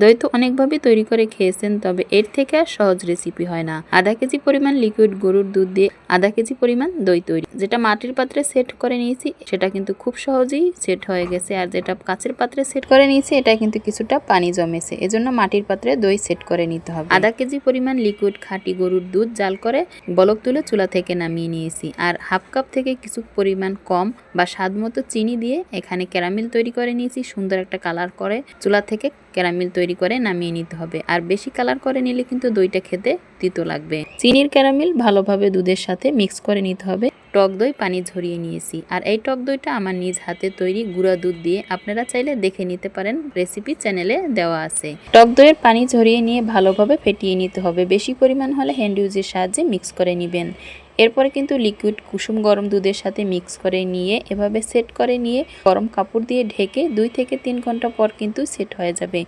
দই তো অনেকভাবে তৈরি করে খেয়েছেন, তবে এর থেকে আর সহজ রেসিপি হয় না। আধা কেজি পরিমাণ লিকুইড গরুর দুধ দিয়ে আধা কেজি পরিমাণ দই তৈরি। যেটা মাটির পাত্রে সেট করে নিয়েছি, সেটা কিন্তু খুব সহজেই সেট হয়ে গেছে, আর যেটা কাচের পাত্রে সেট করে নিয়েছি, এটা কিন্তু কিছুটা পানি জমেছে, এজন্য মাটির পাত্রে দই সেট করে নিতে হবে। আধা কেজি পরিমাণ লিকুইড খাঁটি গরুর দুধ জাল করে বলক তুলে চুলা থেকে নামিয়ে নিয়েছি, আর হাফ কাপ থেকে কিছু পরিমাণ কম বা স্বাদ মতো চিনি দিয়ে এখানে ক্যারামেল তৈরি করে নিয়েছি, সুন্দর একটা কালার করে চুলা থেকে ক্যারামেল তৈরি করে নামিয়ে নিতে হবে। আর বেশি কালার করে নিলে কিন্তু দইটা খেতে তিতো লাগবে। চিনির ক্যারামেল ভালোভাবে দুধের সাথে মিক্স করে নিতে হবে। টক দই পানি ঝরিয়ে নিয়েছি। আর এই টক দইটা আমার নিজ হাতে তৈরি গুঁড়া দুধ দিয়ে আপনারা চাইলে দেখে নিতে পারেন। রেসিপি চ্যানেলে দেওয়া আছে। টক দইয়ের পানি ঝরিয়ে নিয়ে ভালোভাবে ফেটিয়ে নিতে হবে। বেশি পরিমাণ হলে হ্যান্ড ইউজের সাহায্যে মিক্স করে নেবেন। এরপরে কিন্তু লিকুইড কুসুম গরম দুধের সাথে মিক্স করে নিয়ে এভাবে সেট করে নিয়ে গরম কাপড় দিয়ে ঢেকে দুই থেকে তিন ঘণ্টা পর কিন্তু সেট হয়ে যাবে।